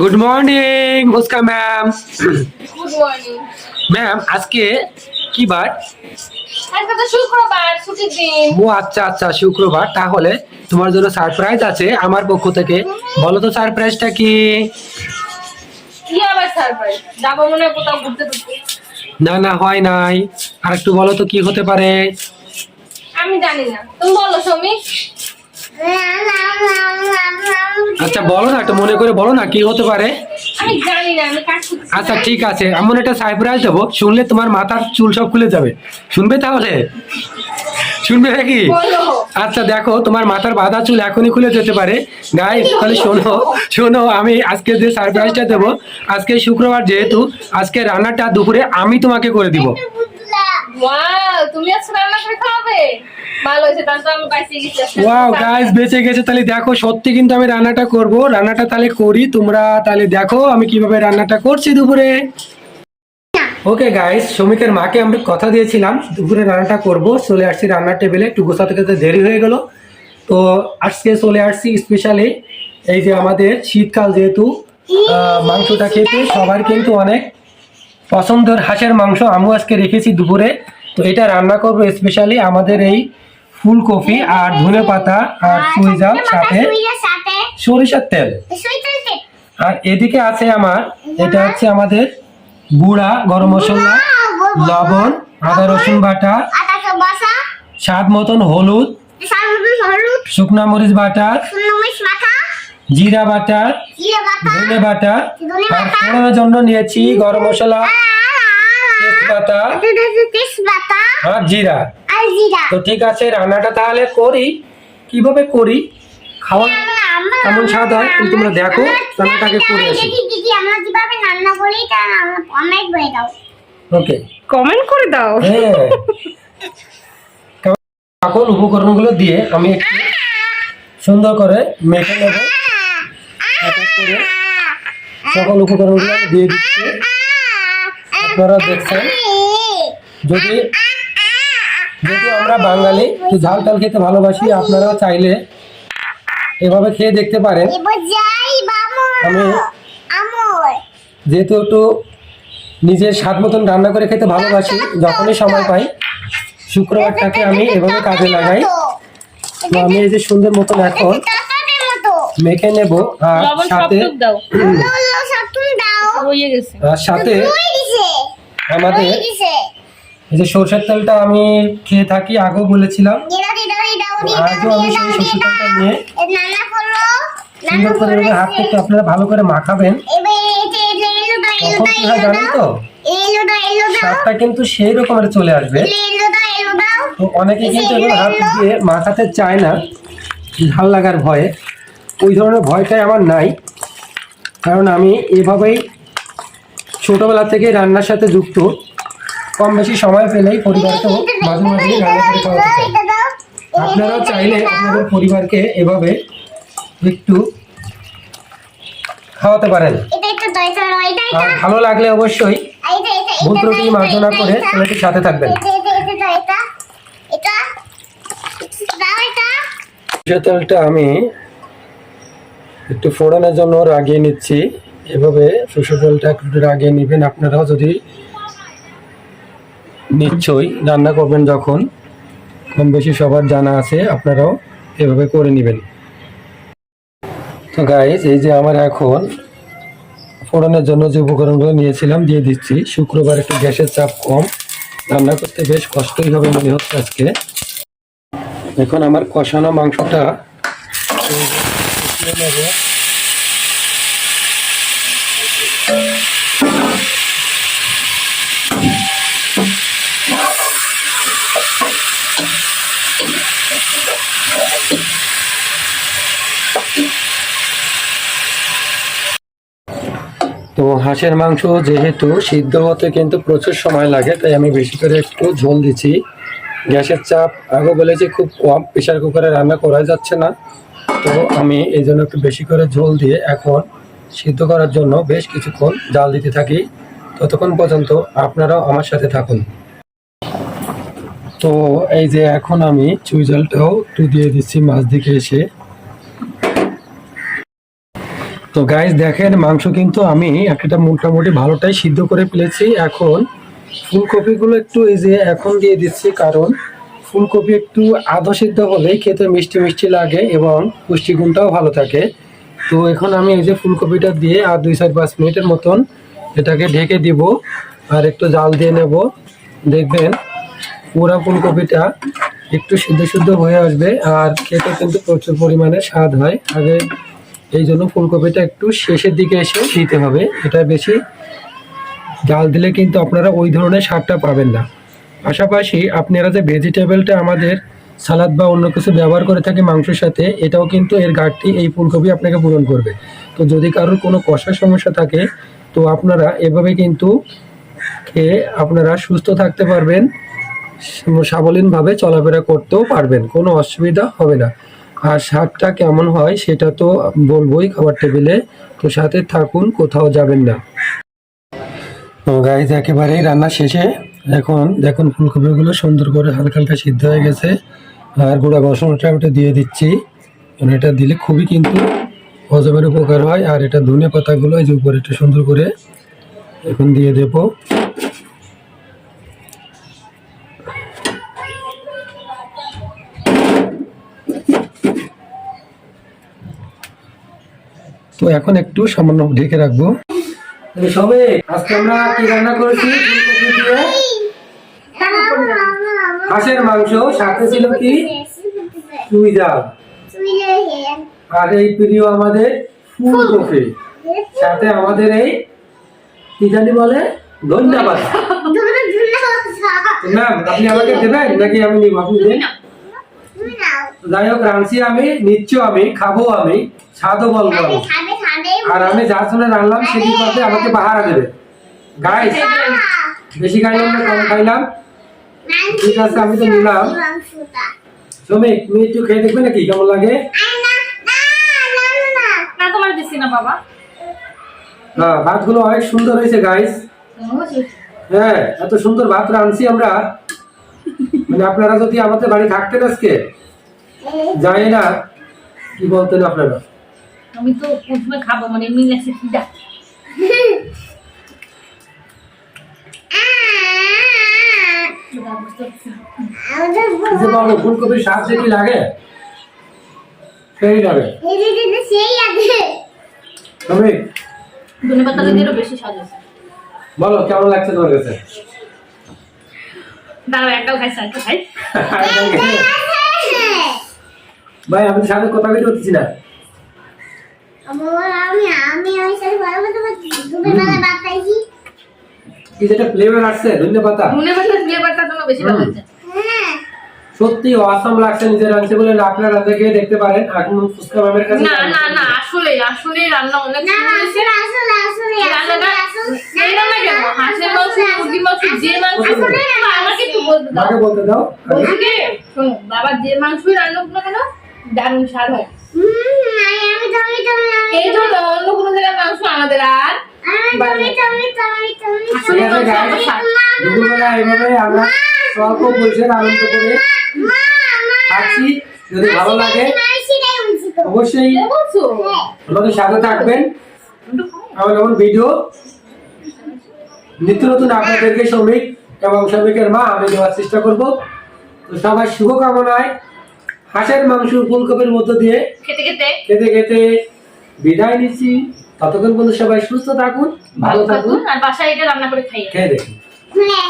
Good morning Muska ma'am good morning ma'am আজকে কি বার? আজকে তো শুক্রবার ছুটির দিন। ও আচ্ছা আচ্ছা শুক্রবার। তাহলে তোমার জন্য সারপ্রাইজ আছে আমার পক্ষ থেকে। বলো তো সারপ্রাইজটা কি? কি আবার সারপ্রাইজ যাব মনে কোথাও ঘুরতে ঘুরতে না না হয় নাই। আর একটু বলো তো কি হতে পারে? আমি জানি না। তুমি বলো সমী আচ্ছা বলো না একটু মনে করে বলো না কি হতে পারে? আমি জানি না আমি কাজ করতেছি আচ্ছা ঠিক আছে। এমন একটা সারপ্রাইজ দেবো শুনলে তোমার মাথার চুল সব খুলে যাবে। শুনবে তাহলে? শুনবে নাকি? আচ্ছা দেখো তোমার মাথার বাঁধা চুল এখনই খুলে যেতে পারে। গাইস তাহলে শোনো শোনো আমি আজকে যে সারপ্রাইজটা দেবো আজকে শুক্রবার যেহেতু আজকে রান্নাটা দুপুরে আমি তোমাকে করে দিব। ওয়াও গাইস বেঁচে গেছে। তাহলে দেখো, সত্যি কিন্তু আমি রান্নাটা করব। রান্নাটা তাহলে করি, তোমরা তাহলে দেখো আমি কীভাবে রান্নাটা করছি দুপুরে। ওকে গাইস শ্রমিকের মাকে আমি কথা দিয়েছিলাম, দুপুরে রান্নাটা করব। চলে আসছি রান্নার টেবিলে, একটু গোছাতে খেতে দেরি হয়ে গেল। তো আজকে চলে আসছি স্পেশালি এই যে আমাদের শীতকাল যেহেতু মাংসটা খেতে সবার কিন্তু অনেক পছন্দের হাঁসের মাংস আমি আজকে রেখেছি দুপুরে। তো এটা রান্না করব স্পেশালি আমাদের এই ফুলকপি আর ধনে পাতা আর পুঁই জাল সাথে সরিষার তেল। আর এদিকে আছে আমার এটা হচ্ছে আমাদের গুঁড়া গরম মশলা লবণ আদা রসুন বাটা স্বাদ মতন হলুদ শুকনা মরিচ বাটা জিরা বাটা ধনে বাটা। আর ফোড়নের জন্য নিয়েছি গরম মশলা। তেজপাতা। আর জিরা। তো ঠিক আছে রান্নাটা তাহলে করি। কীভাবে করি? খাওয়া কেমন স্বাদ হয়? তুমি তোমরা দেখো রান্নাটাকে করে আসি। আমরা যেভাবে রান্না করি তা অনেক বয়ে দাও। ওকে কমেন্ট করে দাও। হ্যাঁ। এখন উপকরণগুলো দিয়ে আমি একটু সুন্দর করে মেখে নেব। করে সকল উপকরণগুলো আমি দিয়ে দিচ্ছি। আপনারা দেখছেন যদি যদি আমরা বাঙালি একটু ঝাল টাল খেতে ভালোবাসি আপনারা চাইলে এভাবে খেয়ে দেখতে পারেন। আমি যেহেতু একটু নিজের স্বাদ মতন রান্না করে খেতে ভালোবাসি যখনই সময় পাই শুক্রবারটাকে আমি এভাবে কাজে লাগাই। তো আমি এই যে সুন্দর মতন এখন মেখে নেব আর সাথে হয়ে গেছে। আর সাথে গেছে। আমাদের গেছে। এই যে সরষের তেলটা আমি খেয়ে থাকি আগেও বলেছিলাম। আজও আমি সেই সরষের তেলটা নিয়ে সুন্দর করে এভাবে হাত থেকে আপনারা ভালো করে মাখাবেন। তখন কি হয় জানেন তো? স্বাদটা কিন্তু সেই রকমের চলে আসবে। তো অনেকে কিন্তু এগুলো হাত দিয়ে মাখাতে চায় না। ঝাল লাগার ভয়ে। ওই ধরনের ভয়টাই আমার নাই। কারণ আমি এভাবেই ছোটোবেলা থেকে রান্নার সাথে যুক্ত কম বেশি সময় পেলেই পরিবারকেও মাঝে মাঝে রান্না করে খাওয়াতে আপনারাও চাইলে আপনাদের পরিবারকে এভাবে একটু খাওয়াতে পারেন আর ভালো লাগলে অবশ্যই ভুল মার্জনা করে চ্যানেলটির সাথে থাকবেন তেলটা আমি একটু ফোড়ানোর জন্য রাগিয়ে নিচ্ছি। এভাবে সরষের তেলটা একটু রাগিয়ে নেবেন। আপনারাও যদি নিশ্চয়ই রান্না করবেন যখন, কম বেশি সবার জানা আছে, আপনারাও এভাবে করে নেবেন। তো গাইজ এই যে আমার এখন ফোড়নের জন্য যে উপকরণগুলো নিয়েছিলাম, দিয়ে দিচ্ছি। শুক্রবার একটু গ্যাসের চাপ কম। রান্না করতে বেশ কষ্টই হবে মনে হচ্ছে আজকে। এখন আমার কষানো মাংসটা তো হাঁসের মাংস যেহেতু সিদ্ধ হতে কিন্তু প্রচুর সময় লাগে, তাই আমি বেশি করে একটু ঝোল দিচ্ছি। গ্যাসের চাপ আগে বলেছি খুব কম প্রেশার কুকারে রান্না করা যাচ্ছে না। তো আমি এই জন্য একটু বেশি করে ঝোল দিয়ে এখন সিদ্ধ করার জন্য বেশ কিছুক্ষণ জাল দিতে থাকি। ততক্ষণ পর্যন্ত আপনারাও আমার সাথে থাকুন। তো এই যে এখন আমি চুই জলটাও একটু দিয়ে দিচ্ছি মাছ দিকে এসে। তো গাইস দেখেন, মাংস কিন্তু আমি একটা মোটামুটি ভালোটাই সিদ্ধ করে ফেলেছি। এখন ফুলকপিগুলো একটু এই যে এখন দিয়ে দিচ্ছি, কারণ ফুলকপি একটু আধা সিদ্ধ হলেই খেতে মিষ্টি মিষ্টি লাগে এবং পুষ্টিগুণটাও ভালো থাকে। তো এখন আমি এই যে ফুলকপিটা দিয়ে আর দুই চার পাঁচ মিনিটের মতন এটাকে ঢেকে দিব আর একটু জাল দিয়ে নেব। দেখবেন পুরা ফুলকপিটা একটু সিদ্ধ সিদ্ধ হয়ে আসবে আর খেতে কিন্তু প্রচুর পরিমাণে স্বাদ হয়। আগে এই জন্য ফুলকপিটা একটু শেষের দিকে এসে দিতে হবে। এটা বেশি জাল দিলে কিন্তু আপনারা ওই ধরনের স্বাদটা পাবেন না। পাশাপাশি আপনারা যে ভেজিটেবলটা আমাদের সালাদ বা অন্য কিছু ব্যবহার করে থাকে মাংসের সাথে, এটাও কিন্তু এর ঘাটতি, এই ফুলকপি আপনাকে পূরণ করবে। তো যদি কারোর কোনো কষার সমস্যা থাকে, তো আপনারা এভাবে কিন্তু খেয়ে আপনারা সুস্থ থাকতে পারবেন সাবলীনভাবে চলাফেরা করতেও পারবেন, কোনো অসুবিধা হবে না। আর স্বাদটা কেমন হয় সেটা তো বলবোই খাবার টেবিলে, তো সাথে থাকুন, কোথাও যাবেন না। তো গাইজ একেবারেই রান্না শেষে এখন দেখুন ফুলকপিগুলো সুন্দর করে হালকা হালকা সিদ্ধ হয়ে গেছে। আর গুঁড়া মশলাটা ওটা দিয়ে দিচ্ছি। কারণ এটা দিলে খুবই কিন্তু হজমের উপকার হয়। আর এটা ধনে পাতাগুলো এই যে উপরে একটু সুন্দর করে এখন দিয়ে দেবো। তো এখন একটু সামান্য ঢেকে রাখব। সবে আজকে আমরা কি রান্না করেছি? ফুলকপি দিয়ে? হাঁসের মাংস সাথে ছিল কি? আর এই প্রিয় আমাদের ফুলকপি সাথে আমাদের এই কি জানি বলে? ধন্যবাদ না আপনি আমাকে দেবেন? নাকি আমি নিব? আপনি দেন। যাই হোক রাঁধছি আমি নিচ্ছ আমি খাব আমি স্বাদও বলব আমি আর আমি যার জন্য রান্নাম সেটি করতে আমাকে পাহারা দেবে। গাইস বেশি খাইলাম না কম খাইলাম। ঠিক আছে আমি তো নিলাম। শ্রমিক তুমি একটু খেয়ে দেখবে নাকি? কেমন লাগে? না তোমার দিছি না বাবা। হ্যাঁ ভাতগুলো অনেক সুন্দর হয়েছে গাইস হ্যাঁ এত সুন্দর ভাত রাঁধছি আমরা। মানে আপনারা যদি আমাদের বাড়ি থাকতেন আজকে জানি না। কি বলতেন আপনারা? আমি তো প্রথমে খাব মানে খিদা পারছি বলো, কেমন লাগছে তোমার কাছে? ভাই, আমি সাথে কথা বলতে পারতেছি না। আমি আমি ওই সাথে কথা বলছি দুপুরবেলা ভাত খাইছি কি যেটা ফ্লেভার আসছে? ধন্যবাদ পাতা? ধনে পাতা ফ্লেভারটা বেশি ভালো হচ্ছে হ্যাঁ। সত্যি অসাম লাগছে নিজের রাঁধছে বলে। আপনারা দেখে দেখতে পারেন। এখন ফুচকা ম্যামের কাছে না না না আসলে আসলে রান্না অনেক না সুন্দর হয়েছে। আসলে আসলে আসলে রান্নাটা আসলে এই রান্না কেন? হাঁসের মাংস মুরগির মাংস যে মাংস আসলে আমাকে একটু বলতে দাও। মাকে বলতে দাও। বলছি কি শোনো বাবা যে মাংসই রান্না করো না কেন দারুণ স্বাদ হয়। হুম আমি আমি তুমি তুমি এই জন্য অন্য কোনো জায়গার মাংস আমাদের আর আসলে। দুপুরবেলা এইভাবে আমরা আনন্দ করে খাচ্ছি। যদি ভালো লাগে অবশ্যই আমাদের সাথে থাকবেন। এমন ভিডিও। নিত্য নতুন আপনাদেরকে শ্রমিক এবং শ্রমিকের মা আমি দেওয়ার চেষ্টা করব। তো সবাই শুভকামনায় হাঁসের মাংস ফুলকপির মধ্য দিয়ে খেতে খেতে। খেতে খেতে বিদায় নিচ্ছি। ততক্ষণ বন্ধু সবাই সুস্থ থাকুন ভালো থাকুন আর বাসায় এটা রান্না করে খাই খেয়ে দেখুন। হ্যাঁ।